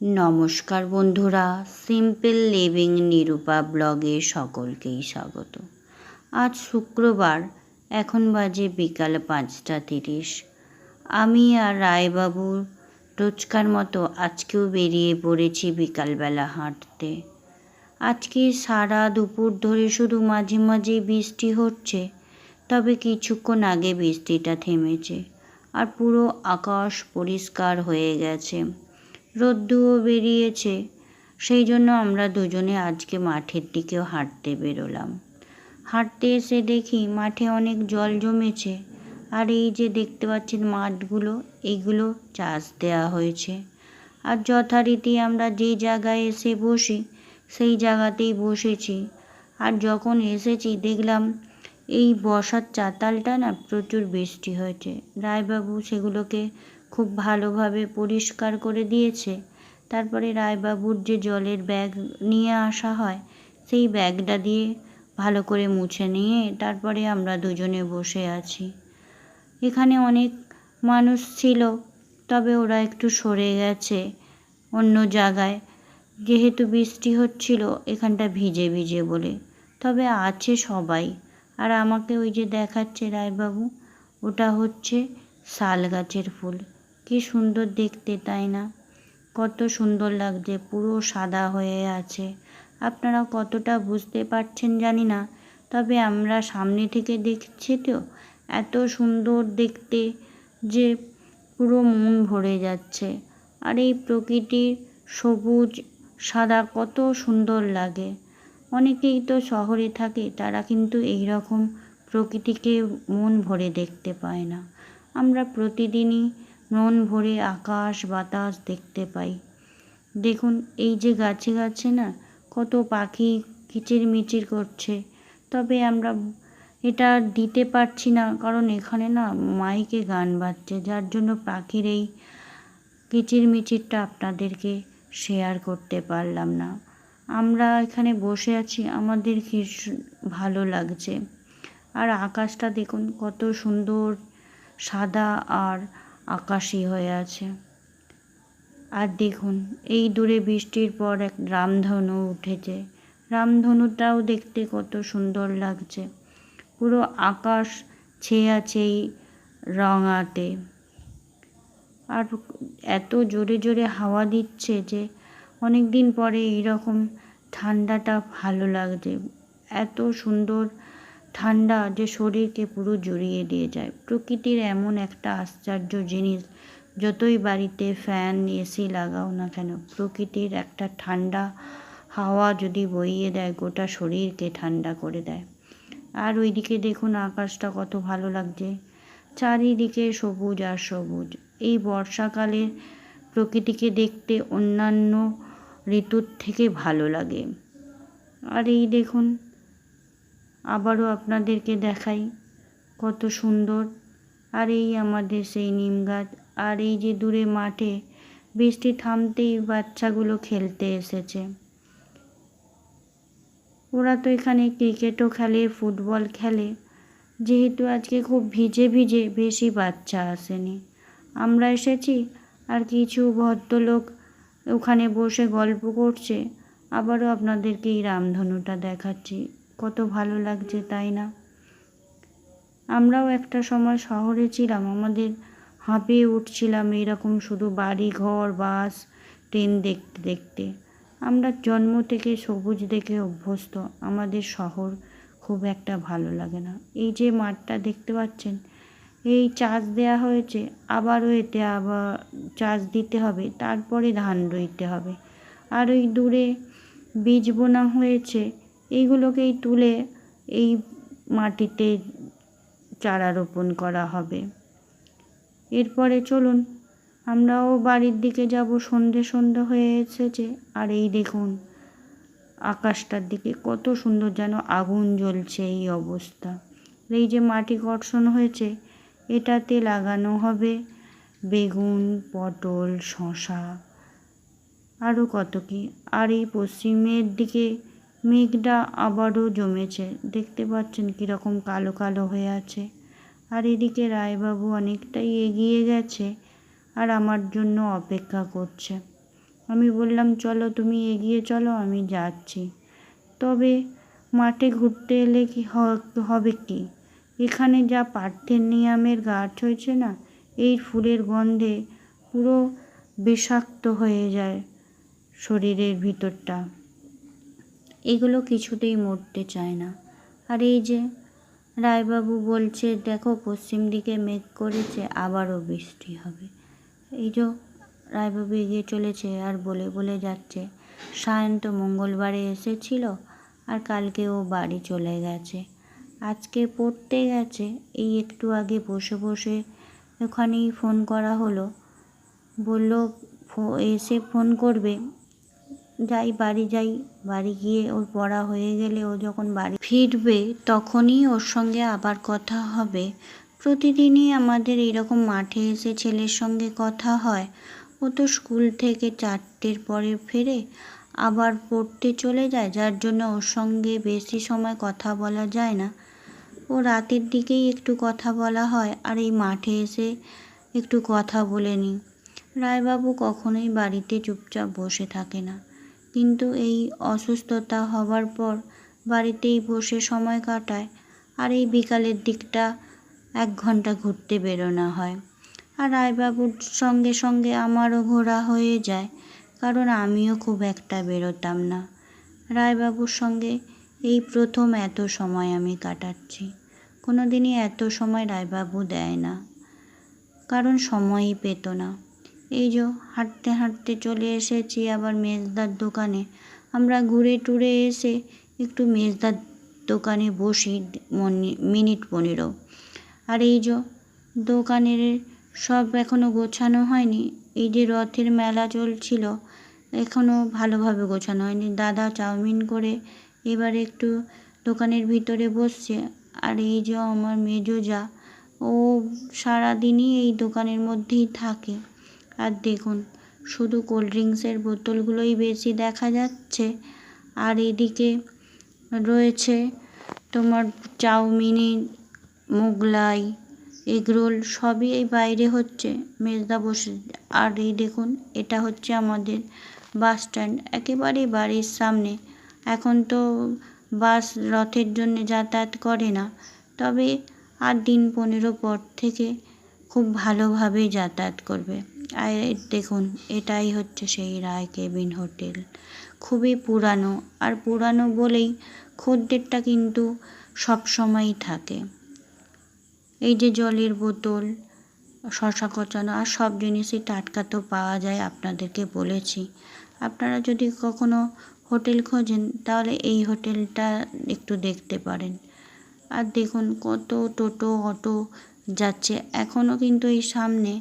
নমস্কার বন্ধুরা simple living Nirupa ব্লগে সকলকেই স্বাগত। আজ শুক্রবার, এখন বাজে বিকাল পাঁচটা তিরিশ। আমি আর রায়বাবু রোজকার মতো আজকেও বেরিয়ে পড়েছি বিকালবেলা হাঁটতে। আজকে সারা দুপুর ধরে শুধু মাঝে মাঝে বৃষ্টি হচ্ছে। তবে কিছুক্ষণ আগে বৃষ্টিটা থেমেছে আর পুরো আকাশ পরিষ্কার হয়ে গেছে। রোদ্দুও বেরিয়েছে, সেই জন্য আমরা দুজনে আজকে মাঠের দিকেও হাঁটতে বেরোলাম। হাঁটতে এসে দেখি মাঠে অনেক জল জমেছে আর এই যে দেখতে পাচ্ছেন মাঠগুলো এইগুলো চাষ দেওয়া হয়েছে। আর যথারীতি আমরা যে জায়গায় এসে বসি, সেই জায়গাতেই বসেছি। আর যখন এসেছি দেখলাম এই বসার চাতালটা না প্রচুর বৃষ্টি হয়েছে। রায়বাবু সেগুলোকে খুব ভালোভাবে পরিষ্কার করে দিয়েছে। তারপরে রায়বাবুর যে জলের ব্যাগ নিয়ে আসা হয়, সেই ব্যাগটা দিয়ে ভালো করে মুছে নিয়ে তারপরে আমরা দুজনে বসে আছি। এখানে অনেক মানুষ ছিল, তবে ওরা একটু সরে গেছে অন্য জায়গায়। যেহেতু বৃষ্টি হচ্ছিল, এখানটা ভিজে ভিজে বলে। তবে আছে সবাই। আর আমাকে ওই যে দেখাচ্ছে রায়বাবু, ওটা হচ্ছে শাল গাছের ফুল। কি সুন্দর দেখতে, তাই না? কত সুন্দর লাগছে, পুরো সাদা হয়ে আছে। আপনারা কতটা বুঝতে পারছেন জানি না, তবে আমরা সামনে থেকে দেখছি তো, এত সুন্দর দেখতে যে পুরো মন ভরে যাচ্ছে। আর এই প্রকৃতির সবুজ, সাদা কত সুন্দর লাগে। অনেকেই তো শহরে থাকে, তারা কিন্তু এই রকম প্রকৃতিকে মন ভরে দেখতে পায় না। আমরা প্রতিদিনই মন ভরে আকাশ, বাতাস দেখতে পাই। দেখুন, এই যে গাছে গাছে না, কত পাখি কিচিরমিচির করছে। তবে আমরা এটা দিতে পারছি না, কারণ এখানে না মাইকে গান বাজছে, যার জন্য পাখির এই কিচিরমিচিরটা আপনাদেরকে শেয়ার করতে পারলাম না। আমরা এখানে বসে আছি, আমাদের কি ভালো লাগছে। আর আকাশটা দেখুন, কত সুন্দর সাদা আর আকাশি হয়ে আছে। আর দেখুন, এই দূরে বৃষ্টির পর এক রামধনু উঠেছে। রামধনুটাও দেখতে কত সুন্দর লাগছে। পুরো আকাশ ছেয়ে আছে এই রঙাতে। আর এত জোরে জোরে হাওয়া দিচ্ছে যে অনেক দিন পরে এইরকম ঠান্ডাটা ভালো লাগছে। এত সুন্দর ঠান্ডা যে শরীরকে পুরো জড়িয়ে দিয়ে যায়। প্রকৃতির এমন একটা আশ্চর্য জিনিস, যতই বাড়িতে ফ্যান, এসি লাগাও না কেন, প্রকৃতির একটা ঠান্ডা হাওয়া যদি বইয়ে দেয়, গোটা শরীরকে ঠান্ডা করে দেয়। আর ওইদিকে দেখুন আকাশটা কত ভালো লাগছে। চারিদিকে সবুজ আর সবুজ। এই বর্ষাকালে প্রকৃতিকে দেখতে অন্যান্য ঋতুর থেকে ভালো লাগে। আর এই দেখুন, আবারও আপনাদেরকে দেখাই কত সুন্দর। আর এই আমাদের সেই নিম গাছ, আর এই যে দূরে মাঠে বৃষ্টি থামতেই বাচ্চাগুলো খেলতে এসেছে। ওরা তো এখানে ক্রিকেটও খেলে, ফুটবল খেলে। যেহেতু আজকে খুব ভিজে ভিজে, বেশি বাচ্চা আসেনি। আমরা এসেছি, আর কিছু ভদ্রলোক ওখানে বসে গল্প করছে। আবারও আপনাদেরকে এই রামধনুটা দেখাচ্ছি। কত ভালো লাগছে, তাই না? আমরাও একটা সময় শহরে ছিলাম। আমাদের হাঁপিয়ে উঠছিলাম এইরকম শুধু বাড়ি ঘর বাস, ট্রেন দেখতে দেখতে। আমরা জন্ম থেকে সবুজ দেখে অভ্যস্ত। আমাদের শহর খুব একটা ভালো লাগে না। এই যে মাঠটা দেখতে পাচ্ছেন এই চাষ দেওয়া হয়েছে, আবারও এতে আবার চাষ দিতে হবে, তারপরে ধান রইতে হবে। আর ওই দূরে বীজ বোনা হয়েছে, এইগুলোকেই তুলে এই মাটিতে চারা রোপণ করা হবে। এরপরে চলুন, আমরাও বাড়ির দিকে যাব, সন্ধে সন্ধে হয়ে এসেছে, আর এই দেখুন, আকাশটার দিকে কত সুন্দর যেন আগুন জ্বলছে এই অবস্থা। এই যে মাটি কর্ষণ হয়েছে এটাতে লাগানো হবে বেগুন, পটল শশা আরও কত কি। আর এই পশ্চিমের দিকে মেঘটা আবারও জমেছে। দেখতে পাচ্ছেন কীরকম কালো কালো হয়ে আছে। আর এদিকে রায়বাবু অনেকটাই এগিয়ে গেছে আর আমার জন্য অপেক্ষা করছে। আমি বললাম, চলো, তুমি এগিয়ে চলো, আমি যাচ্ছি। তবে মাঠে ঘুরতে এলে কি হবে কি? এখানে যা পার্থেনিয়ামের গাছ হয়েছে না, এই ফুলের গন্ধে পুরো বিষাক্ত হয়ে যায় শরীরের ভিতরটা। এগুলো কিছুতেই মরতে চায় না। আর এই যে রায়বাবু বলছে, দেখো, পশ্চিম দিকে মেঘ করেছে, আবারও বৃষ্টি হবে। এই যে রায়বাবু এগিয়ে চলেছে আর বলে বলে যাচ্ছে, সায়ন্ত মঙ্গলবারে এসেছিল আর কালকে ও বাড়ি চলে গেছে। আজকে পড়তে গেছে, এই একটু আগে বসে বসে ওখানেই ফোন করা হলো। বলল এসে ফোন করবে। যাই, বাড়ি যাই। বাড়ি গিয়ে ওর পড়া হয়ে গেলে ও যখন বাড়ি ফিরবে, তখনই ওর সঙ্গে আবার কথা হবে। প্রতিদিনই আমাদের এরকম মাঠে এসে ছেলের সঙ্গে কথা হয়। ও তো স্কুল থেকে চারটের পরে ফেরে আবার পড়তে চলে যায়, যার জন্য ওর সঙ্গে বেশি সময় কথা বলা যায় না। ও রাতের দিকেই একটু কথা বলা হয় আর এই মাঠে এসে একটু কথা বলে নিই। রায়বাবু কখনোই বাড়িতে চুপচাপ বসে থাকে না। কিন্তু এই অসুস্থতা হবার পর বাড়িতেই বসে সময় কাটায় আর এই বিকালের দিকটা এক ঘণ্টা ঘুরতে বেরোনো হয়। আর রায়বাবুর সঙ্গে সঙ্গে আমারও ঘোরা হয়ে যায়, কারণ আমিও খুব একটা বেরোতাম না। রায়বাবুর সঙ্গে এই প্রথম এত সময় আমি কাটাচ্ছি। কোনো দিনই এত সময় রায়বাবু দেয় না। কারণ সময়ই পেত না। এই যে হাঁটতে হাঁটতে চলে এসেছি আবার মেজদার দোকানে। আমরা ঘুরে টুরে এসে একটু মেজদার দোকানে বসি মিনিট পনেরো। আর এই যে দোকানের সব এখনও গোছানো হয়নি, এই যে রথের মেলা চলছিল এখনও ভালোভাবে গোছানো হয়নি। দাদা চাউমিন করে এবার একটু দোকানের ভিতরে বসছে। আর এই যে আমার মেজো যা, ও সারাদিনই এই দোকানের মধ্যেই থাকে। আর দেখুন, শুধু কোল্ড ড্রিঙ্কসের বোতলগুলোই বেশি দেখা যাচ্ছে। আর এদিকে রয়েছে তোমার চাউমিনি, মোগলাই এগরোল সবই এই বাইরে হচ্ছে মেজদা বসে। আর এই দেখুন, এটা হচ্ছে আমাদের বাস স্ট্যান্ড, একেবারে বাড়ির সামনে। এখন তো বাস রথের জন্য যাতায়াত করে না। তবে আর দিন পনেরো পর থেকে খুব ভালোভাবে যাতায়াত করবে। আর দেখুন, এটাই হচ্ছে সেই রায় কেবিন হোটেল। খুবই পুরানো, আর পুরানো বলেই খদ্দেরটা কিন্তু সব সময়ই থাকে। এই যে জলের বোতল, শশা কচানো আর সব জিনিসই টাটকা তো পাওয়া যায়, আপনাদেরকে বলেছি। আপনারা যদি কখনো হোটেল খোঁজেন, তাহলে এই হোটেলটা একটু দেখতে পারেন। আর দেখুন কত টোটো, অটো যাচ্ছে। এখনও কিন্তু এই সামনে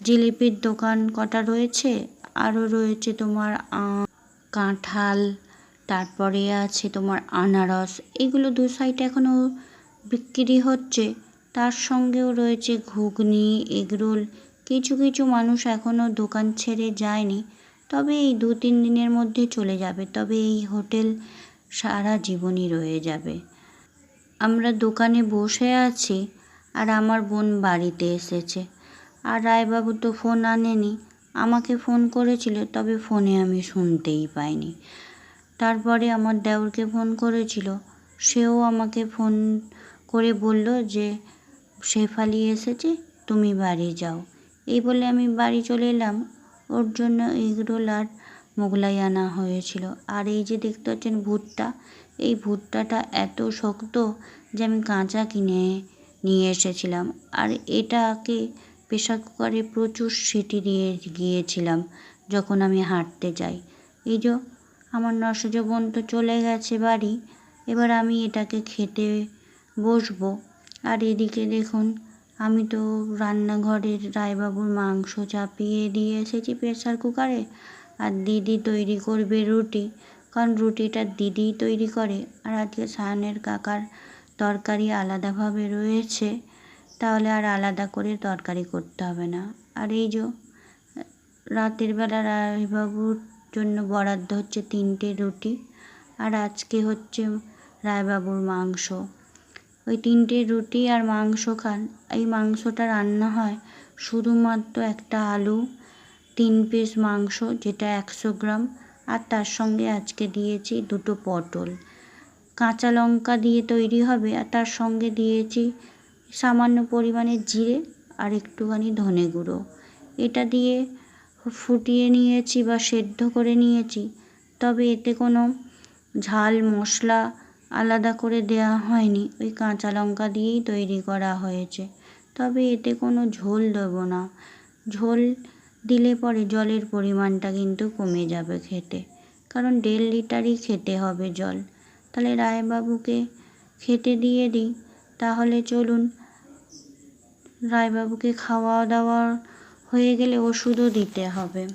জিলিপির দোকান কটা রয়েছে? আরও রয়েছে তোমার কাঁঠাল, তারপরে আছে তোমার আনারস। এগুলো দু সাইডে এখনও বিক্রি হচ্ছে। তার সঙ্গেও রয়েছে ঘুগনি, এগরোল। কিছু কিছু মানুষ এখনও দোকান ছেড়ে যায়নি। তবে এই দু তিন দিনের মধ্যে চলে যাবে, তবে এই হোটেল সারা জীবনই রয়ে যাবে। আমরা দোকানে বসে আছি আর আমার বোন বাড়িতে এসেছে। আর রায়বাবু তো ফোন আনেনি, আমাকে ফোন করেছিল, তবে ফোনে আমি শুনতেই পাইনি। তারপরে আমার দেওরকে ফোন করেছিল, সেও আমাকে ফোন করে বলল যে, শেফালি এসেছে, তুমি বাড়ি যাও। এই বলে আমি বাড়ি চলে এলাম। ওর জন্য এগরোল আর মোগলাই আনা হয়েছিল। আর এই যে দেখতে পাচ্ছেন ভুট্টা, এই ভুট্টাটা এত শক্ত যে আমি কাঁচা কিনে নিয়ে এসেছিলাম। আর এটাকে প্রেশার কুকারে প্রচুর সিটি দিয়ে গিয়েছিলাম যখন আমি হাঁটতে যাই। এই যে আমার নশজ বোন তো চলে গেছে বাড়ি, এবার আমি এটাকে খেতে বসবো। আর এদিকে দেখুন আমি তো রান্নাঘরের রায়বাবুর মাংস চাপিয়ে দিয়ে এসেছি প্রেসার কুকারে। আর দিদি তৈরি করবে রুটি, কারণ রুটিটা দিদিই তৈরি করে। আর আজকে সায়নের কাকার তরকারি আলাদাভাবে রয়েছে, তাহলে আর আলাদা করে তরকারি করতে হবে না। আর এই যে, রাতের বেলা রায়বাবুর জন্য বরাদ্দ হচ্ছে তিনটে রুটি, আর আজকে হচ্ছে রায়বাবুর মাংস। ওই তিনটে রুটি আর মাংস খান। এই মাংসটা রান্না হয় শুধুমাত্র একটা আলু, তিন পিস মাংস যেটা একশো গ্রাম, আর তার সঙ্গে আজকে দিয়েছি দুটো পটল। কাঁচা লঙ্কা দিয়ে তৈরি হবে, আর তার সঙ্গে দিয়েছি সামান্য পরিমাণে জিরে আর একটুখানি ধনে গুঁড়ো। এটা দিয়ে ফুটিয়ে নিয়েছি বা সেদ্ধ করে নিয়েছি, তবে এতে কোনো ঝাল মশলা আলাদা করে দেওয়া হয়নি। ওই কাঁচা লঙ্কা দিয়েই তৈরি করা হয়েছে। তবে এতে কোনো ঝোল দেবো না। ঝোল দিলে পরে জলের পরিমাণটা কিন্তু কমে যাবে খেতে। কারণ দেড় লিটারই খেতে হবে জল। তাহলে রায়বাবুকে খেতে দিয়ে দিই। তাহলে চলুন, রায়বাবুকে খাওয়া দাওয়া হয়ে গেলে ওষুধও দিতে হবে।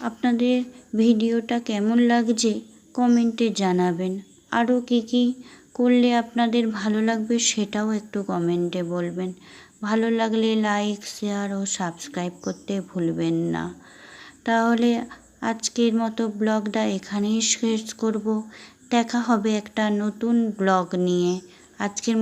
আপনাদের ভিডিওটা কেমন লাগছে কমেন্টে জানাবেন। আরও কী কী করলে আপনাদের ভালো লাগবে সেটাও একটু কমেন্টে বলবেন। ভালো লাগলে লাইক, শেয়ার ও সাবস্ক্রাইব করতে ভুলবেন না। তাহলে আজকের মতো ব্লগটা এখানেই শেষ করব। দেখা হবে একটা নতুন ব্লগ নিয়ে। আজকের